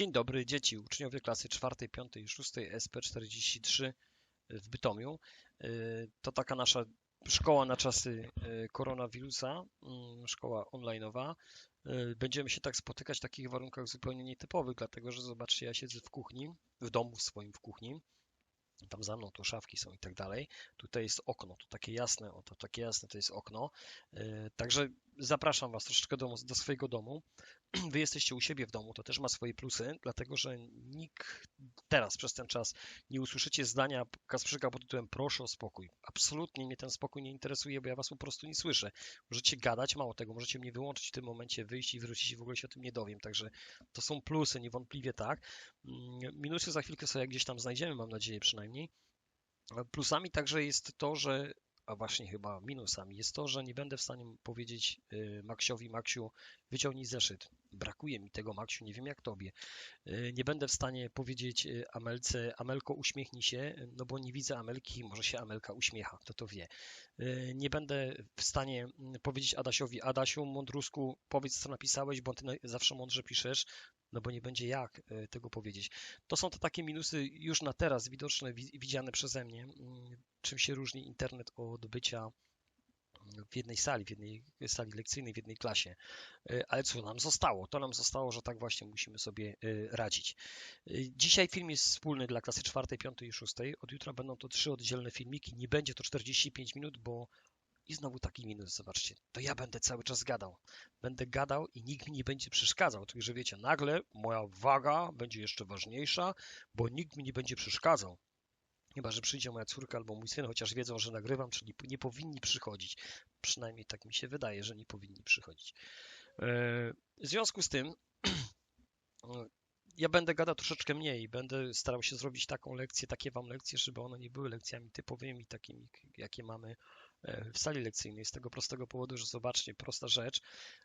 Dzień dobry, dzieci, uczniowie klasy 4, 5 i 6 SP43 w Bytomiu. Y, To taka nasza szkoła na czasy y, koronawirusa, mm, szkoła online'owa. Y, Będziemy się tak spotykać w takich warunkach zupełnie nietypowych, dlatego że zobaczcie, ja siedzę w kuchni, w domu swoim w kuchni. Tam za mną to szafki są i tak dalej. Tutaj jest okno, to takie jasne, o to takie jasne to jest okno. Także zapraszam Was troszeczkę do, do swojego domu. Wy jesteście u siebie w domu, to też ma swoje plusy, dlatego że nikt teraz przez ten czas nie usłyszycie zdania Kasprzyka pod tytułem proszę o spokój. Absolutnie mnie ten spokój nie interesuje, bo ja was po prostu nie słyszę. Możecie gadać, mało tego, możecie mnie wyłączyć w tym momencie, wyjść i wrócić i w ogóle się o tym nie dowiem, także to są plusy, niewątpliwie tak. Mm, Minusy za chwilkę sobie gdzieś tam znajdziemy, mam nadzieję przynajmniej. Plusami także jest to, że a właśnie chyba minusami jest to, że nie będę w stanie powiedzieć y, Maksiowi, Maksiu, wyciągnij zeszyt. Brakuje mi tego, Maksiu, nie wiem jak tobie. Y, Nie będę w stanie powiedzieć y, Amelce, Amelko, uśmiechnij się, no bo nie widzę Amelki, może się Amelka uśmiecha, kto to wie. Nie będę w stanie mm, powiedzieć Adasiowi, Adasiu, mądrusku, powiedz co napisałeś, bo ty zawsze mądrze piszesz, no bo nie będzie jak tego powiedzieć. To są te takie minusy już na teraz widoczne, wi- widziane przeze mnie, mm, czym się różni internet od bycia w jednej sali, w jednej sali lekcyjnej, w jednej klasie. Y, Ale co nam zostało? To nam zostało, że tak właśnie musimy sobie y, radzić. Y, Dzisiaj film jest wspólny dla klasy 4, 5 i 6. Od jutra będą to trzy oddzielne filmiki. Nie będzie to 45 minut, bo i znowu taki minus, zobaczcie. To ja będę cały czas gadał. Będę gadał i nikt mi nie będzie przeszkadzał. Także wiecie, nagle moja waga będzie jeszcze ważniejsza, bo nikt mi nie będzie przeszkadzał. Chyba, że przyjdzie moja córka albo mój syn, chociaż wiedzą, że nagrywam, czyli nie powinni przychodzić. Przynajmniej tak mi się wydaje, że nie powinni przychodzić. E, W związku z tym, ja będę gadał troszeczkę mniej. Będę starał się zrobić taką lekcję, takie wam lekcje, żeby one nie były lekcjami typowymi, takimi, jakie mamy w sali lekcyjnej. Z tego prostego powodu, że zobaczcie, prosta rzecz.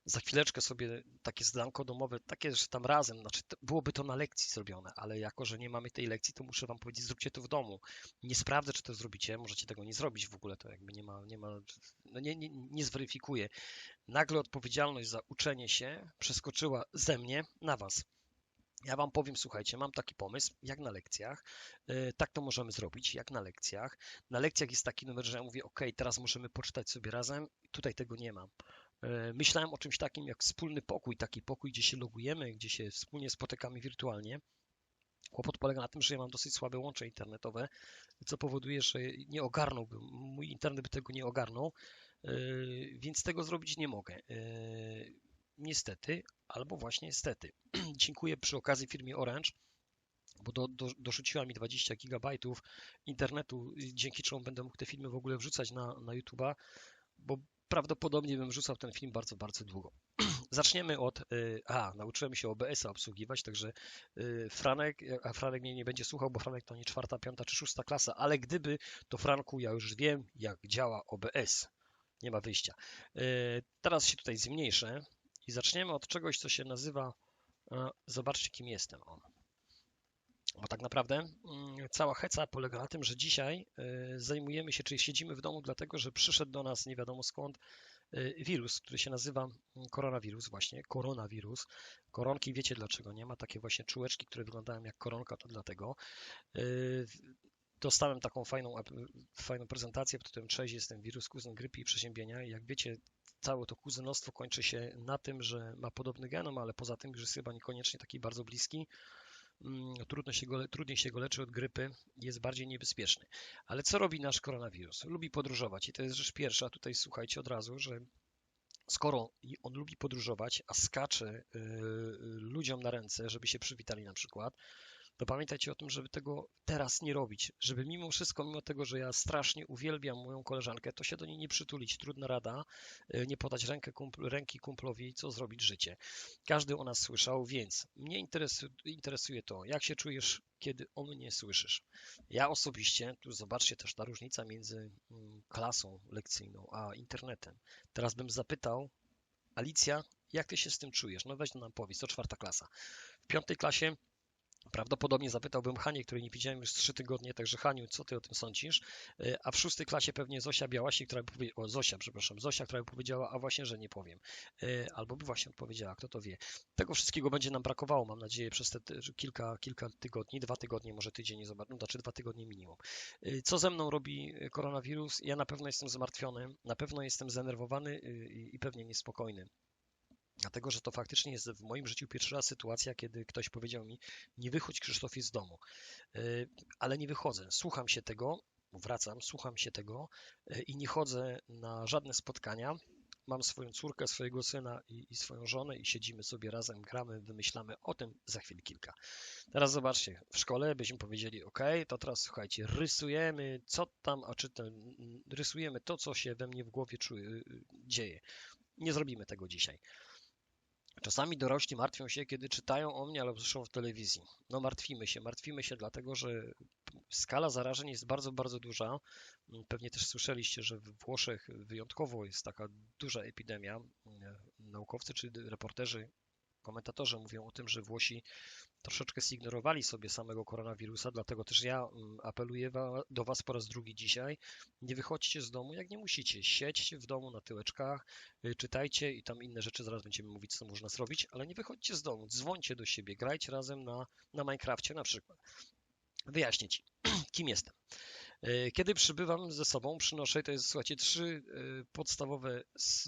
Za chwileczkę sobie takie zadanko domowe, takie, że tam razem, znaczy byłoby to na lekcji zrobione, ale jako, że nie mamy tej lekcji, to muszę wam powiedzieć, zróbcie to w domu. Nie sprawdzę, czy to zrobicie, możecie tego nie zrobić w ogóle, to jakby nie ma, nie ma, no nie, nie, nie zweryfikuję. Nagle odpowiedzialność za uczenie się przeskoczyła ze mnie na was. Ja wam powiem, słuchajcie, mam taki pomysł, jak na lekcjach, yy, tak to możemy zrobić, jak na lekcjach. Na lekcjach jest taki numer, że ja mówię, ok, teraz możemy poczytać sobie razem, tutaj tego nie mam. Yy, Myślałem o czymś takim jak wspólny pokój, taki pokój, gdzie się logujemy, gdzie się wspólnie spotykamy wirtualnie. Kłopot polega na tym, że ja mam dosyć słabe łącze internetowe, co powoduje, że nie ogarnąłbym, mój internet by tego nie ogarnął, yy, więc tego zrobić nie mogę. Niestety, albo właśnie stety. Dziękuję przy okazji firmie Orange, bo do, do, dorzuciła mi 20 gigabajtów internetu, dzięki czemu będę mógł te filmy w ogóle wrzucać na, na YouTube'a, bo prawdopodobnie bym wrzucał ten film bardzo, bardzo długo. Zaczniemy od. y, A, nauczyłem się OBS-a obsługiwać, także y, Franek, a Franek mnie nie będzie słuchał, bo Franek to nie czwarta, piąta czy szósta klasa, ale gdyby, to Franku, ja już wiem, jak działa OBS. Nie ma wyjścia. Y, Teraz się tutaj zmniejszę i zaczniemy od czegoś, co się nazywa. e, Zobaczcie, kim jestem. O. Bo tak naprawdę mm, cała heca polega na tym, że dzisiaj y, zajmujemy się, czyli siedzimy w domu, dlatego że przyszedł do nas nie wiadomo skąd y, wirus, który się nazywa mm, koronawirus, właśnie koronawirus. Koronki wiecie dlaczego nie ma, takie właśnie czułeczki, które wyglądają jak koronka, to dlatego. Dostałem taką fajną, fajną prezentację pod tytułem Cześć, jestem wirus, kuzyn grypy i przeziębienia. I jak wiecie, całe to kuzynostwo kończy się na tym, że ma podobny genom, ale poza tym już jest chyba niekoniecznie taki bardzo bliski. Mm, Trudno się go, trudniej się go leczy od grypy, jest bardziej niebezpieczny. Ale co robi nasz koronawirus? Lubi podróżować i to jest rzecz pierwsza. Tutaj słuchajcie od razu, że skoro on lubi podróżować, a skacze y, ludziom na ręce, żeby się przywitali na przykład, to pamiętajcie o tym, żeby tego teraz nie robić. Żeby mimo wszystko, mimo tego, że ja strasznie uwielbiam moją koleżankę, to się do niej nie przytulić. Trudna rada, y, nie podać rękę kumpl, ręki kumplowi, co zrobić życie. Każdy o nas słyszał, więc mnie interesu, interesuje to, jak się czujesz, kiedy o mnie słyszysz. Ja osobiście, tu zobaczcie też ta różnica między mm, klasą lekcyjną a internetem. Teraz bym zapytał, Alicja, jak ty się z tym czujesz? No weź no nam powiedz, to czwarta klasa. W piątej klasie Prawdopodobnie zapytałbym Hanię, której nie widziałem już trzy tygodnie, także Haniu, co ty o tym sądzisz? Y, a w szóstej klasie pewnie Zosia Białasi, która by powiedziała, Zosia, przepraszam, Zosia, która by powiedziała, a właśnie, że nie powiem. Y, albo by właśnie odpowiedziała, kto to wie. Tego wszystkiego będzie nam brakowało, mam nadzieję, przez te kilka, kilka tygodni, dwa tygodnie, może tydzień nie no znaczy dwa tygodnie minimum. Y, co ze mną robi koronawirus? Ja na pewno jestem zmartwiony, na pewno jestem zdenerwowany i pewnie niespokojny. Dlatego, że to faktycznie jest w moim życiu pierwsza sytuacja, kiedy ktoś powiedział mi, nie wychodź Krzysztofie z domu. E, ale nie wychodzę, słucham się tego, wracam, słucham się tego e, i nie chodzę na żadne spotkania. Mam swoją córkę, swojego syna i, i swoją żonę i siedzimy sobie razem, gramy, wymyślamy o tym za chwilę kilka. Teraz zobaczcie, w szkole byśmy powiedzieli, ok, to teraz słuchajcie, rysujemy co tam, a czy ten, rysujemy to, co się we mnie w głowie czuje, dzieje. Nie zrobimy tego dzisiaj. Czasami dorośli martwią się, kiedy czytają o mnie albo słyszą w telewizji. No martwimy się, martwimy się dlatego, że skala zarażeń jest bardzo, bardzo duża. Pewnie też słyszeliście, że w Włoszech wyjątkowo jest taka duża epidemia. Naukowcy czy reporterzy komentatorzy mówią o tym, że Włosi troszeczkę zignorowali sobie samego koronawirusa, dlatego też ja mm, apeluję do Was po raz drugi dzisiaj. Nie wychodźcie z domu, jak nie musicie. Siedźcie w domu na tyłeczkach, y, czytajcie i tam inne rzeczy, zaraz będziemy mówić, co można zrobić, ale nie wychodźcie z domu, dzwońcie do siebie, grajcie razem na, na Minecrafcie na przykład. Wyjaśnię Ci, kim jestem. E, kiedy przybywam ze sobą, przynoszę, to jest, słuchajcie, trzy e, podstawowe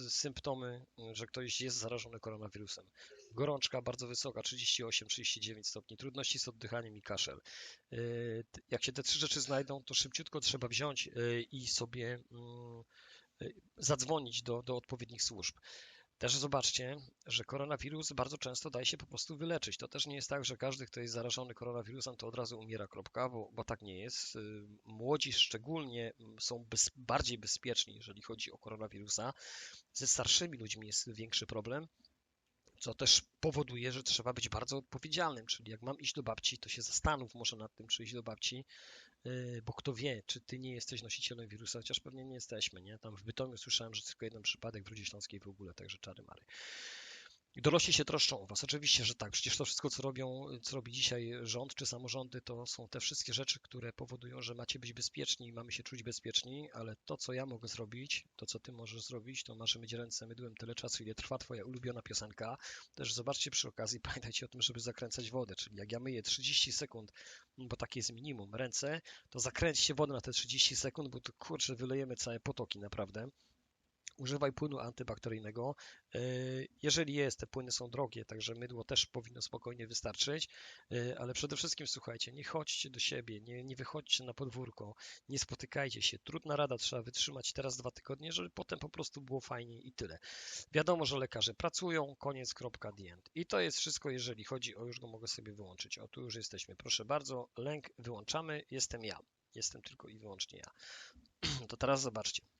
symptomy, że ktoś jest zarażony koronawirusem. Gorączka bardzo wysoka, 38-39 stopni, trudności z oddychaniem i kaszel. E, jak się te trzy rzeczy znajdą, to szybciutko trzeba wziąć i sobie mm, zadzwonić do, do odpowiednich służb. Też zobaczcie, że koronawirus bardzo często daje się po prostu wyleczyć. To też nie jest tak, że każdy, kto jest zarażony koronawirusem, to od razu umiera, kropka, bo, bo tak nie jest. Y, młodzi szczególnie mm, są bez, bardziej bezpieczni, jeżeli chodzi o koronawirusa. Ze starszymi ludźmi jest większy problem co też powoduje, że trzeba być bardzo odpowiedzialnym, czyli jak mam iść do babci, to się zastanów może nad tym, czy iść do babci, y, bo kto wie, czy ty nie jesteś nosicielem wirusa, chociaż pewnie nie jesteśmy, nie? Tam w Bytomiu słyszałem, że tylko jeden przypadek w Rudzie Śląskiej w ogóle, także czary mary. Dorośli się troszczą o was. Oczywiście, że tak. Przecież to wszystko, co robią, co robi dzisiaj rząd czy samorządy, to są te wszystkie rzeczy, które powodują, że macie być bezpieczni i mamy się czuć bezpieczni, ale to, co ja mogę zrobić, to, co ty możesz zrobić, to masz myć ręce mydłem tyle czasu, ile trwa twoja ulubiona piosenka. Też zobaczcie przy okazji, pamiętajcie o tym, żeby zakręcać wodę, czyli jak ja myję 30 sekund, bo takie jest minimum, ręce, to zakręćcie wodę na te 30 sekund, bo to kurczę, wylejemy całe potoki naprawdę używaj płynu antybakteryjnego. E, jeżeli jest, te płyny są drogie, także mydło też powinno spokojnie wystarczyć, e, ale przede wszystkim słuchajcie, nie chodźcie do siebie, nie, nie wychodźcie na podwórko, nie spotykajcie się. Trudna rada, trzeba wytrzymać teraz dwa tygodnie, żeby potem po prostu było fajnie i tyle. Wiadomo, że lekarze pracują, koniec, kropka, the end. I to jest wszystko, jeżeli chodzi o, już go mogę sobie wyłączyć. O, tu już jesteśmy. Proszę bardzo, lęk wyłączamy, jestem ja. Jestem tylko i wyłącznie ja. To teraz zobaczcie.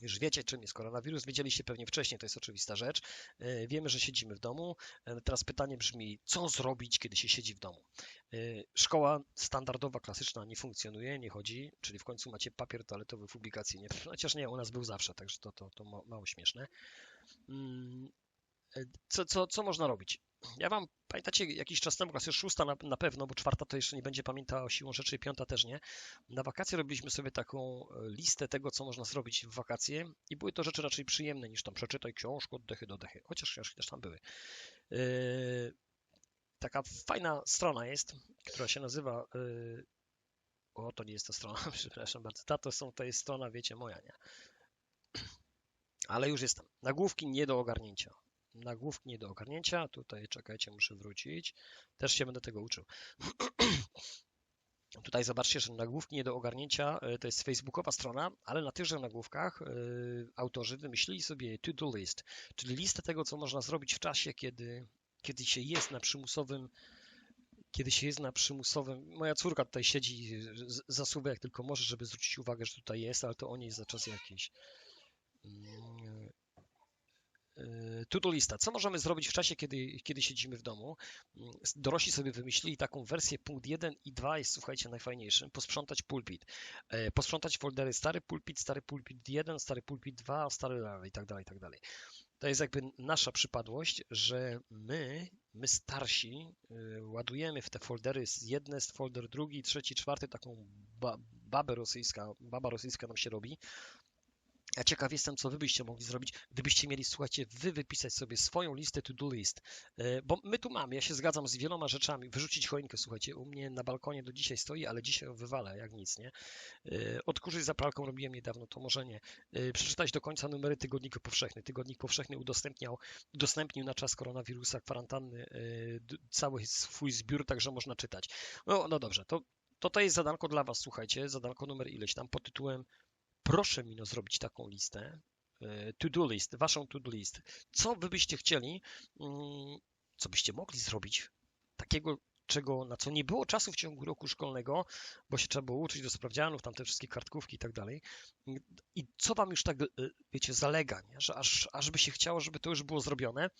Już wiecie, czym jest koronawirus, wiedzieliście pewnie wcześniej, to jest oczywista rzecz. E, wiemy, że siedzimy w domu. E, teraz pytanie brzmi, co zrobić, kiedy się siedzi w domu? E, szkoła standardowa, klasyczna nie funkcjonuje, nie chodzi, czyli w końcu macie papier toaletowy w publikacji. Nie, chociaż nie, u nas był zawsze, także to, to, to mało śmieszne. Mm, co, co, co można robić? Ja wam, pamiętacie, jakiś czas temu, klasa szósta na, na pewno, bo czwarta to jeszcze nie będzie pamiętała siłą rzeczy, piąta też nie. Na wakacje robiliśmy sobie taką e, listę tego, co można zrobić w wakacje i były to rzeczy raczej przyjemne niż tam przeczytaj książkę od dechy do dechy, chociaż książki też tam były. Yy, taka fajna strona jest, która się nazywa yy, o, to nie jest ta strona, przepraszam bardzo. Ta to, są, to jest strona, wiecie, moja, nie? Ale już jestem. Nagłówki nie do ogarnięcia nagłówki nie do ogarnięcia. Tutaj czekajcie, muszę wrócić. Też się będę tego uczył. Tutaj zobaczcie, że nagłówki nie do ogarnięcia e, to jest facebookowa strona, ale na tychże nagłówkach e, autorzy wymyślili sobie to-do list, czyli listę tego, co można zrobić w czasie, kiedy, kiedy się jest na przymusowym kiedy się jest na przymusowym. Moja córka tutaj siedzi, zasuwa jak tylko może, żeby zwrócić uwagę, że tutaj jest, ale to o niej za czas jakiś. Y, to-do lista. Co możemy zrobić w czasie, kiedy, kiedy siedzimy w domu? Mm, dorośli sobie wymyślili taką wersję punkt 1 i 2 jest, słuchajcie, najfajniejszym. Posprzątać pulpit. E, posprzątać foldery stary pulpit, stary pulpit 1, stary pulpit 2, stary i tak dalej, i tak dalej. To jest jakby nasza przypadłość, że my my starsi y, ładujemy w te foldery jedne, folder drugi, trzeci, czwarty, taką ba babę rosyjska, baba rosyjska nam się robi. Ja ciekaw jestem, co wy byście mogli zrobić, gdybyście mieli, słuchajcie, wy wypisać sobie swoją listę to-do list, E, bo my tu mamy, ja się zgadzam z wieloma rzeczami, wyrzucić choinkę, słuchajcie, u mnie na balkonie do dzisiaj stoi, ale dzisiaj ją wywalę, jak nic, nie? E, Odkurzyć zapralką robiłem niedawno, to może nie. E, Przeczytać do końca numery Tygodnika Powszechny. Tygodnik Powszechny udostępniał, udostępnił na czas koronawirusa, kwarantanny cały swój zbiór, także można czytać. No, no dobrze, to, to to jest zadanko dla was, słuchajcie, zadanko numer ileś tam pod tytułem proszę mi no zrobić taką listę, e, to-do list, waszą to-do list. Co wy byście chcieli, mm, co byście mogli zrobić takiego, czego, na co nie było czasu w ciągu roku szkolnego, bo się trzeba było uczyć do sprawdzianów, tam te wszystkie kartkówki i tak dalej. I co wam już tak, e, wiecie, zalega, nie? że aż, aż by się chciało, żeby to już było zrobione,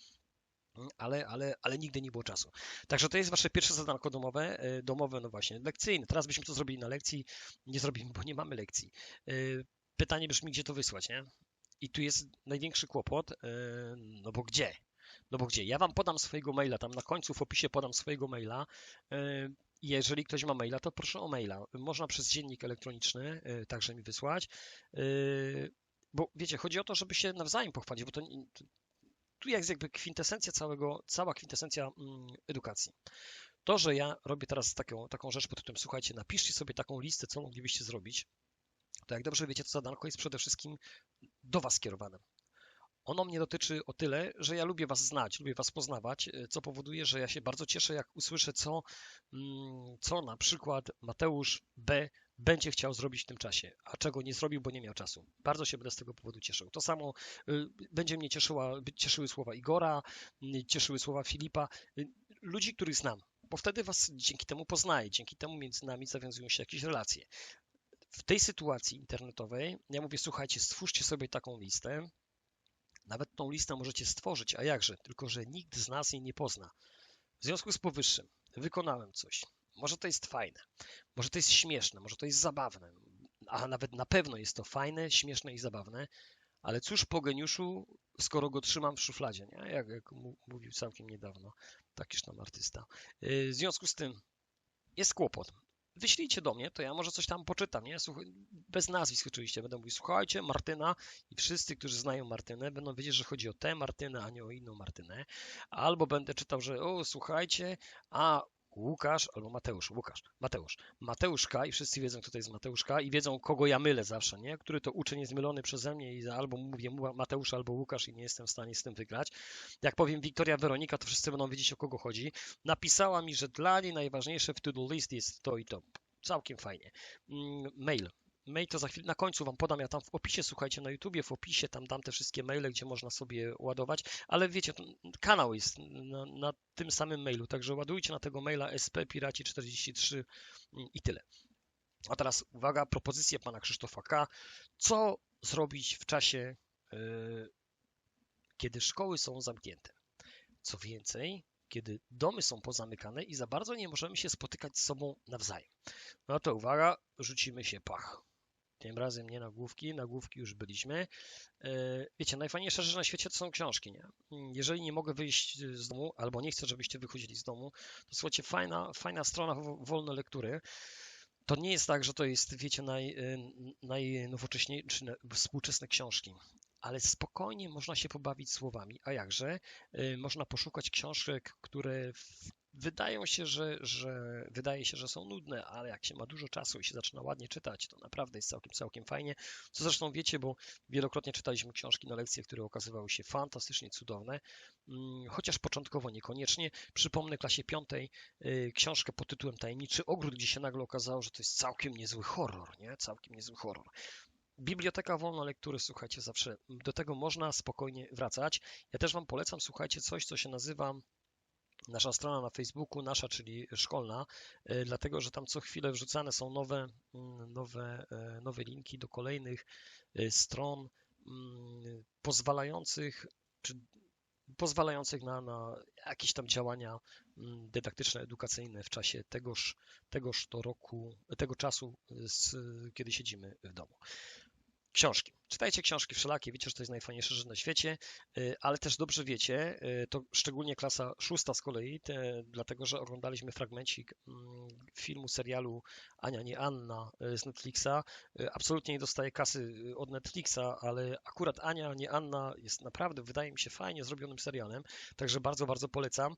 ale, ale, ale nigdy nie było czasu. Także to jest wasze pierwsze zadanko domowe, e, domowe, no właśnie, lekcyjne. Teraz byśmy to zrobili na lekcji, nie zrobimy, bo nie mamy lekcji. Pytanie brzmi, gdzie to wysłać, nie? I tu jest największy kłopot, e, no bo gdzie? No bo gdzie? Ja wam podam swojego maila, tam na końcu w opisie podam swojego maila. E, Jeżeli ktoś ma maila, to proszę o maila. Można przez dziennik elektroniczny e, także mi wysłać. Bo wiecie, chodzi o to, żeby się nawzajem pochwalić, bo to, tu jest jakby kwintesencja całego, cała kwintesencja mm, edukacji. To, że ja robię teraz taką, taką rzecz pod tytułem, słuchajcie, napiszcie sobie taką listę, co moglibyście zrobić, to jak dobrze wiecie, to zadanko jest przede wszystkim do Was skierowane. Ono mnie dotyczy o tyle, że ja lubię Was znać, lubię Was poznawać, y, co powoduje, że ja się bardzo cieszę, jak usłyszę, co, mm, co na przykład Mateusz B. będzie chciał zrobić w tym czasie, a czego nie zrobił, bo nie miał czasu. Bardzo się będę z tego powodu cieszył. To samo y, będzie mnie cieszyła, cieszyły słowa Igora, y, cieszyły słowa Filipa, y, ludzi, których znam, bo wtedy Was dzięki temu poznaję, dzięki temu między nami zawiązują się jakieś relacje. W tej sytuacji internetowej ja mówię, słuchajcie, stwórzcie sobie taką listę, nawet tą listę możecie stworzyć, a jakże, tylko że nikt z nas jej nie pozna. W związku z powyższym wykonałem coś. Może to jest fajne, może to jest śmieszne, może to jest zabawne, a nawet na pewno jest to fajne, śmieszne i zabawne, ale cóż po geniuszu, skoro go trzymam w szufladzie, nie? Jak, jak mówił całkiem niedawno takiż tam artysta. Yy, W związku z tym jest kłopot. Wyślijcie do mnie, to ja może coś tam poczytam, nie? Słuchaj, bez nazwisk oczywiście. Będę mówił, słuchajcie, Martyna i wszyscy, którzy znają Martynę, będą wiedzieć, że chodzi o tę Martynę, a nie o inną Martynę. Albo będę czytał, że o, słuchajcie, a Łukasz albo Mateusz, Łukasz, Mateusz, Mateuszka i wszyscy wiedzą, kto to jest Mateuszka i wiedzą, kogo ja mylę zawsze, nie? Który to uczeń jest mylony przeze mnie i albo mówię Mateusz albo Łukasz i nie jestem w stanie z tym wygrać. Jak powiem Wiktoria Weronika, to wszyscy będą wiedzieć, o kogo chodzi. Napisała mi, że dla niej najważniejsze w to-do list jest to i to. Całkiem fajnie. Mm, Mail. Mail to za chwilę, na końcu Wam podam, ja tam w opisie, słuchajcie, na YouTubie, w opisie tam dam te wszystkie maile, gdzie można sobie ładować, ale wiecie, kanał jest na, na tym samym mailu, także ładujcie na tego maila sppiraci43 i tyle. A teraz uwaga, propozycje pana Krzysztofa K. Co zrobić w czasie, yy, kiedy szkoły są zamknięte? Co więcej, kiedy domy są pozamykane i za bardzo nie możemy się spotykać z sobą nawzajem. No to uwaga, rzucimy się pach. Tym razem nie nagłówki, nagłówki już byliśmy. E, Wiecie, najfajniejsza rzecz na świecie to są książki, nie? Jeżeli nie mogę wyjść z domu, albo nie chcę, żebyście wychodzili z domu, to słuchajcie, fajna, fajna strona wo- wolne lektury. To nie jest tak, że to jest, wiecie, naj, e, najnowocześniejsze, na- współczesne książki, ale spokojnie można się pobawić słowami. A jakże? E, Można poszukać książek, które w- wydają się, że, że wydaje się, że są nudne, ale jak się ma dużo czasu i się zaczyna ładnie czytać, to naprawdę jest całkiem, całkiem fajnie. Co zresztą wiecie, bo wielokrotnie czytaliśmy książki na lekcje, które okazywały się fantastycznie cudowne, mm, chociaż początkowo niekoniecznie. Przypomnę klasie piątej y, książkę pod tytułem Tajemniczy Ogród, gdzie się nagle okazało, że to jest całkiem niezły horror, nie? Całkiem niezły horror. Biblioteka wolna lektury, słuchajcie, zawsze do tego można spokojnie wracać. Ja też Wam polecam, słuchajcie, coś, co się nazywa nasza strona na Facebooku, nasza, czyli szkolna, y, dlatego że tam co chwilę wrzucane są nowe, mm, nowe, e, nowe linki do kolejnych y, stron mm, pozwalających, czy pozwalających na, na jakieś tam działania mm, dydaktyczne, edukacyjne w czasie tegoż, tegoż to roku, tego czasu, z, kiedy siedzimy w domu. Książki. Czytajcie książki wszelakie, wiecie, że to jest najfajniejsze rzecz na świecie, y, ale też dobrze wiecie, y, to szczególnie klasa szósta z kolei, te, dlatego że oglądaliśmy fragmencik mm, filmu, serialu Ania nie Anna y, z Netflixa. Absolutnie nie dostaje kasy od Netflixa, ale akurat Ania nie Anna jest naprawdę, wydaje mi się, fajnie zrobionym serialem, także bardzo, bardzo polecam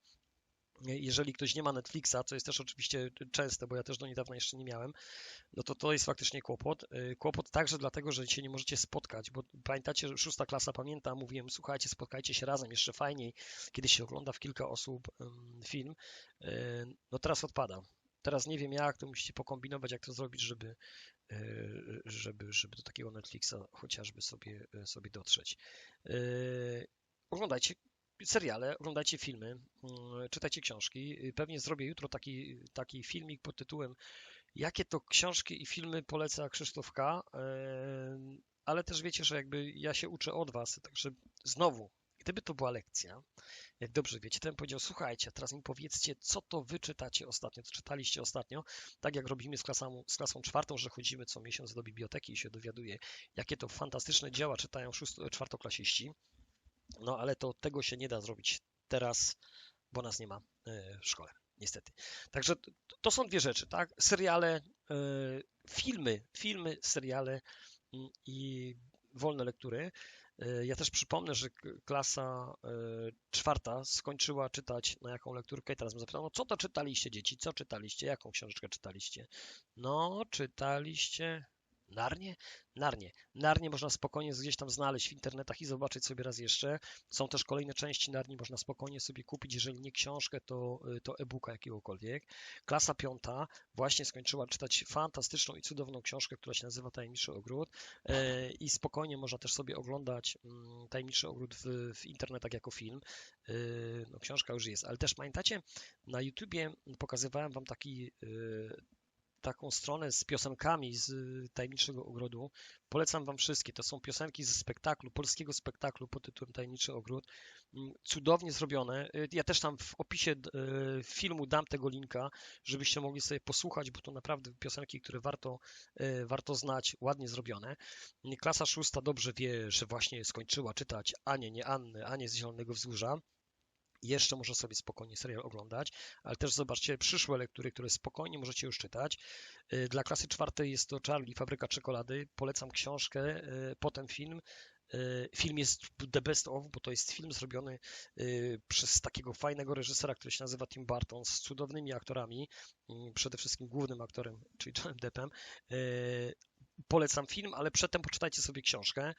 jeżeli ktoś nie ma Netflixa, co jest też oczywiście częste, bo ja też do niedawna jeszcze nie miałem, no to to jest faktycznie kłopot. Y, kłopot także dlatego, że się nie możecie spotkać, bo pamiętacie, szósta klasa pamięta, mówiłem, słuchajcie, spotkajcie się razem, jeszcze fajniej, kiedy się ogląda w kilka osób film. Y, no teraz odpada. Teraz nie wiem jak, to musicie pokombinować, jak to zrobić, żeby, y, żeby, żeby do takiego Netflixa chociażby sobie, sobie dotrzeć. Oglądajcie seriale, oglądajcie filmy, mm, czytajcie książki. Pewnie zrobię jutro taki, taki filmik pod tytułem Jakie to książki i filmy poleca Krzysztof K. Ale też wiecie, że jakby ja się uczę od was, także znowu, gdyby to była lekcja, jak dobrze wiecie, bym powiedział, słuchajcie, teraz mi powiedzcie, co to wy czytacie ostatnio, co czytaliście ostatnio, tak jak robimy z klasą, z klasą czwartą, że chodzimy co miesiąc do biblioteki i się dowiaduje, jakie to fantastyczne dzieła czytają czwartoklasiści. No ale to tego się nie da zrobić teraz, bo nas nie ma e, w szkole, niestety. Także to są dwie rzeczy, tak? Seriale, e, filmy, filmy, seriale mm, i wolne lektury. E, ja też przypomnę, że klasa czwarta skończyła czytać na jaką lekturkę i teraz bym zapytał, no co to czytaliście dzieci, co czytaliście, jaką książeczkę czytaliście? No, czytaliście Narnie? Narnie. Narnie można spokojnie gdzieś tam znaleźć w internetach i zobaczyć sobie raz jeszcze. Są też kolejne części Narni, można spokojnie sobie kupić, jeżeli nie książkę, to, y, to e-booka jakiegokolwiek. Klasa piąta właśnie skończyła czytać fantastyczną i cudowną książkę, która się nazywa Tajemniczy Ogród e, i spokojnie można też sobie oglądać mm, Tajemniczy Ogród w, w internetach jako film. E, no, książka już jest, ale też pamiętacie, na YouTubie pokazywałem wam taki y, taką stronę z piosenkami z Tajemniczego Ogrodu. Polecam Wam wszystkie. To są piosenki ze spektaklu, polskiego spektaklu pod tytułem Tajemniczy Ogród. Mm, cudownie zrobione. Y, ja też tam w opisie y, filmu dam tego linka, żebyście mogli sobie posłuchać, bo to naprawdę piosenki, które warto, y, warto znać, ładnie zrobione. Klasa szósta dobrze wie, że właśnie skończyła czytać Anię, nie Annę, Anię z Zielonego Wzgórza jeszcze może sobie spokojnie serial oglądać, ale też zobaczcie przyszłe lektury, które spokojnie możecie już czytać. Y, dla klasy czwartej jest to Charlie, Fabryka Czekolady. Polecam książkę, y, potem film. Y, film jest the best of, bo to jest film zrobiony przez takiego fajnego reżysera, który się nazywa Tim Burton, z cudownymi aktorami, przede wszystkim głównym aktorem, czyli Johnem Deppem polecam film, ale przedtem poczytajcie sobie książkę.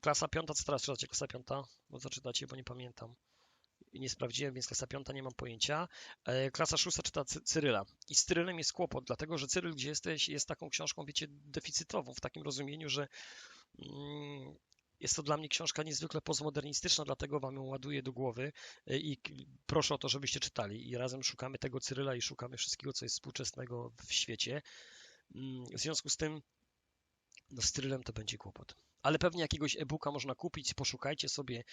Klasa piąta, co teraz czytacie? Klasa piąta? Bo zaczytacie, bo nie pamiętam nie sprawdziłem, więc klasa piąta nie mam pojęcia. E, klasa szósta czyta Cyryla. I z Cyrylem jest kłopot, dlatego że Cyryl, gdzie jesteś, jest taką książką, wiecie, deficytową, w takim rozumieniu, że mm, jest to dla mnie książka niezwykle postmodernistyczna, dlatego wam ją ładuję do głowy e, i proszę o to, żebyście czytali. I razem szukamy tego Cyryla i szukamy wszystkiego, co jest współczesnego w świecie. Mm, w związku z tym, no z Cyrylem to będzie kłopot. Ale pewnie jakiegoś e-booka można kupić, poszukajcie sobie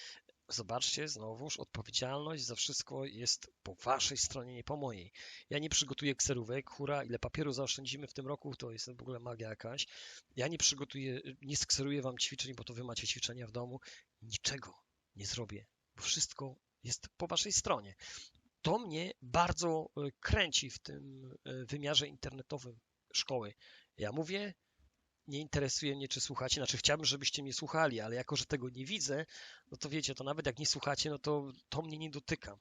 Zobaczcie, znowuż odpowiedzialność za wszystko jest po waszej stronie, nie po mojej. Ja nie przygotuję kserówek, hura, ile papieru zaoszczędzimy w tym roku, to jest w ogóle magia jakaś. Ja nie przygotuję, nie skseruję wam ćwiczeń, bo to wy macie ćwiczenia w domu. Niczego nie zrobię, bo wszystko jest po waszej stronie. To mnie bardzo e, kręci w tym e, wymiarze internetowym szkoły. Ja mówię, nie interesuje mnie, czy słuchacie, znaczy chciałbym, żebyście mnie słuchali, ale jako, że tego nie widzę, no to wiecie, to nawet jak nie słuchacie, no to to mnie nie dotyka.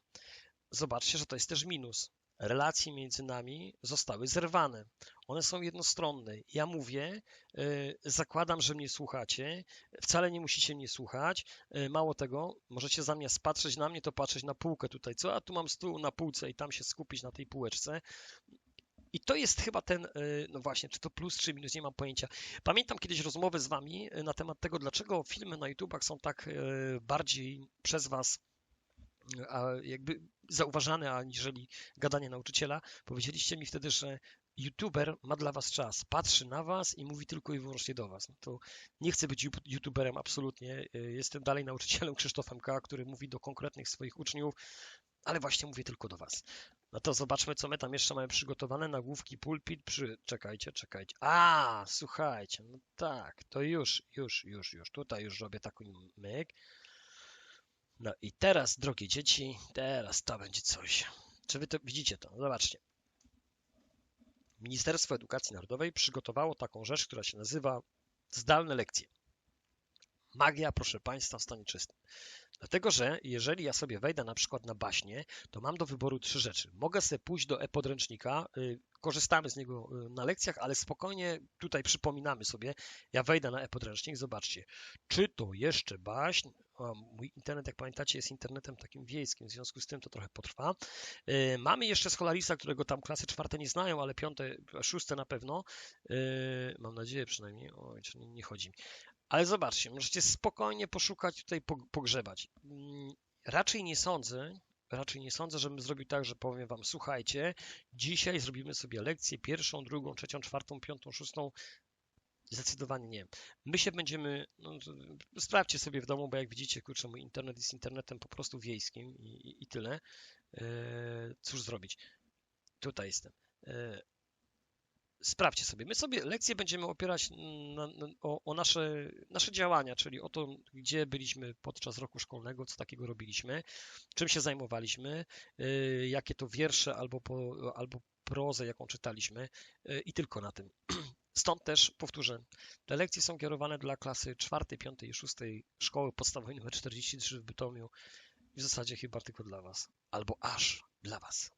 Zobaczcie, że to jest też minus. Relacje między nami zostały zerwane. One są jednostronne. Ja mówię, yy, zakładam, że mnie słuchacie. Wcale nie musicie mnie słuchać. Yy, mało tego, możecie zamiast patrzeć na mnie, to patrzeć na półkę tutaj. Co? A tu mam stół na półce i tam się skupić na tej półeczce. I to jest chyba ten, y, no właśnie, czy to plus, czy minus, nie mam pojęcia. Pamiętam kiedyś rozmowę z wami y, na temat tego, dlaczego filmy na YouTubach są tak y, bardziej przez was jakby zauważane, aniżeli gadanie nauczyciela. Powiedzieliście mi wtedy, że YouTuber ma dla was czas, patrzy na was i mówi tylko i wyłącznie do was. No to nie chcę być YouTuberem absolutnie. Jestem dalej nauczycielem Krzysztofem K., który mówi do konkretnych swoich uczniów, ale właśnie mówię tylko do was. No to zobaczmy, co my tam jeszcze mamy przygotowane. Nagłówki, pulpit, przy... Czekajcie, czekajcie. A, słuchajcie, no tak, to już, już, już, już. Tutaj już robię taki myk. No i teraz, drogie dzieci, teraz to będzie coś. Czy wy to widzicie to? Zobaczcie. Ministerstwo Edukacji Narodowej przygotowało taką rzecz, która się nazywa zdalne lekcje. Magia, proszę Państwa, w stanie czystym. Dlatego, że jeżeli ja sobie wejdę na przykład na baśnie, to mam do wyboru trzy rzeczy. Mogę sobie pójść do e-podręcznika, y, korzystamy z niego y, na lekcjach, ale spokojnie tutaj przypominamy sobie, ja wejdę na e-podręcznik, zobaczcie, czy to jeszcze baśń, mój internet, jak pamiętacie, jest internetem takim wiejskim, w związku z tym to trochę potrwa. Y, mamy jeszcze Scholarisa, którego tam klasy czwarte nie znają, ale piąte, szóste na pewno. Mam nadzieję przynajmniej, oj, nie, chodzi. Ale zobaczcie, możecie spokojnie poszukać tutaj, pogrzebać. Mm, raczej nie sądzę, raczej nie sądzę, żebym zrobił tak, że powiem wam, słuchajcie, dzisiaj zrobimy sobie lekcję pierwszą, drugą, trzecią, czwartą, piątą, szóstą. Zdecydowanie nie. My się będziemy, no, sprawdźcie sobie w domu, bo jak widzicie, kurczę, mój internet jest internetem po prostu wiejskim i, i, i tyle. E, cóż zrobić? Tutaj jestem. E, sprawdźcie sobie. My sobie lekcje będziemy opierać na, na, o, o, nasze, nasze działania, czyli o to, gdzie byliśmy podczas roku szkolnego, co takiego robiliśmy, czym się zajmowaliśmy, y, jakie to wiersze albo, po, albo prozę, jaką czytaliśmy y, i tylko na tym. Stąd też powtórzę, te lekcje są kierowane dla klasy 4, 5 i 6 szkoły podstawowej nr 43 w Bytomiu. W zasadzie chyba tylko dla Was, albo aż dla Was.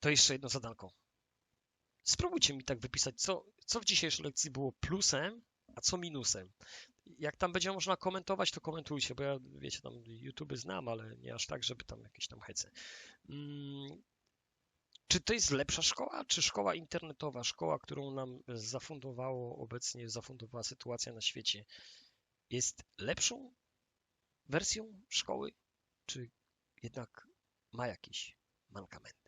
To jeszcze jedno zadanko spróbujcie mi tak wypisać, co, co w dzisiejszej lekcji było plusem, a co minusem. Jak tam będzie można komentować, to komentujcie, bo ja, wiecie, tam YouTube znam, ale nie aż tak, żeby tam jakieś tam hece. Hmm. Czy to jest lepsza szkoła, czy szkoła internetowa, szkoła, którą nam zafundowało obecnie, zafundowała sytuacja na świecie, jest lepszą wersją szkoły, czy jednak ma jakieś mankamenty?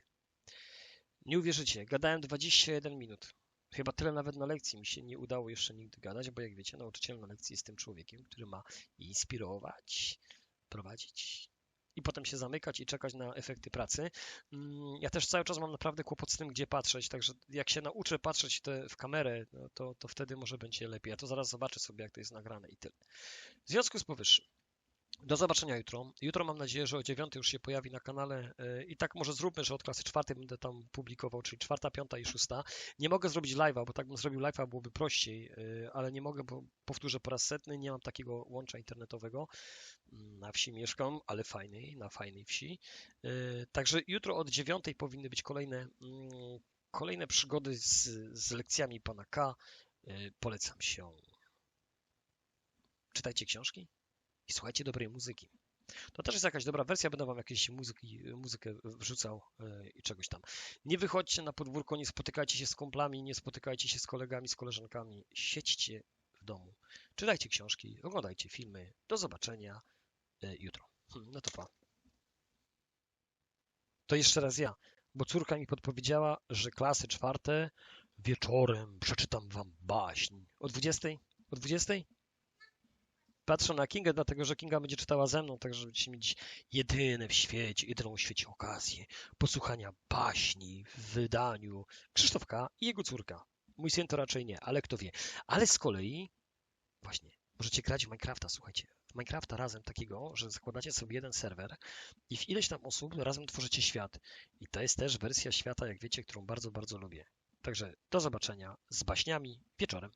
Nie uwierzycie, gadałem 21 minut. Chyba tyle nawet na lekcji mi się nie udało jeszcze nigdy gadać, bo jak wiecie, nauczyciel na lekcji jest tym człowiekiem, który ma inspirować, prowadzić i potem się zamykać i czekać na efekty pracy. Mm, ja też cały czas mam naprawdę kłopot z tym, gdzie patrzeć, także jak się nauczę patrzeć w kamerę, no to, to wtedy może będzie lepiej. Ja to zaraz zobaczę sobie, jak to jest nagrane i tyle. W związku z powyższym, do zobaczenia jutro. Jutro mam nadzieję, że o 9 już się pojawi na kanale e, i tak może zróbmy, że od klasy czwartej będę tam publikował, czyli czwarta, piąta i szósta. Nie mogę zrobić live'a, bo tak bym zrobił live'a byłoby prościej, e, ale nie mogę, bo powtórzę po raz setny, nie mam takiego łącza internetowego. Mm, na wsi mieszkam, ale fajnej, na fajnej wsi. E, także jutro od 9 powinny być kolejne, mm, kolejne przygody z, z lekcjami pana K. Polecam się. Czytajcie książki, i słuchajcie dobrej muzyki. To też jest jakaś dobra wersja, będę wam jakieś muzyki, muzykę wrzucał e, i czegoś tam. Nie wychodźcie na podwórko, nie spotykajcie się z kumplami, nie spotykajcie się z kolegami, z koleżankami. Siedźcie w domu, czytajcie książki, oglądajcie filmy. Do zobaczenia e, jutro. Hm, no to pa. To jeszcze raz ja, bo córka mi podpowiedziała, że klasy czwarte wieczorem przeczytam wam baśń. O 20? O 20? Patrzę na Kingę, dlatego że Kinga będzie czytała ze mną, tak żebyście mieć jedyne w świecie, jedyną w świecie okazję posłuchania baśni w wydaniu Krzysztofka i jego córka. Mój syn to raczej nie, ale kto wie. Ale z kolei, właśnie, możecie grać w Minecrafta, słuchajcie. W Minecrafta razem takiego, że zakładacie sobie jeden serwer i w ileś tam osób razem tworzycie świat. I to jest też wersja świata, jak wiecie, którą bardzo, bardzo lubię. Także do zobaczenia z baśniami wieczorem.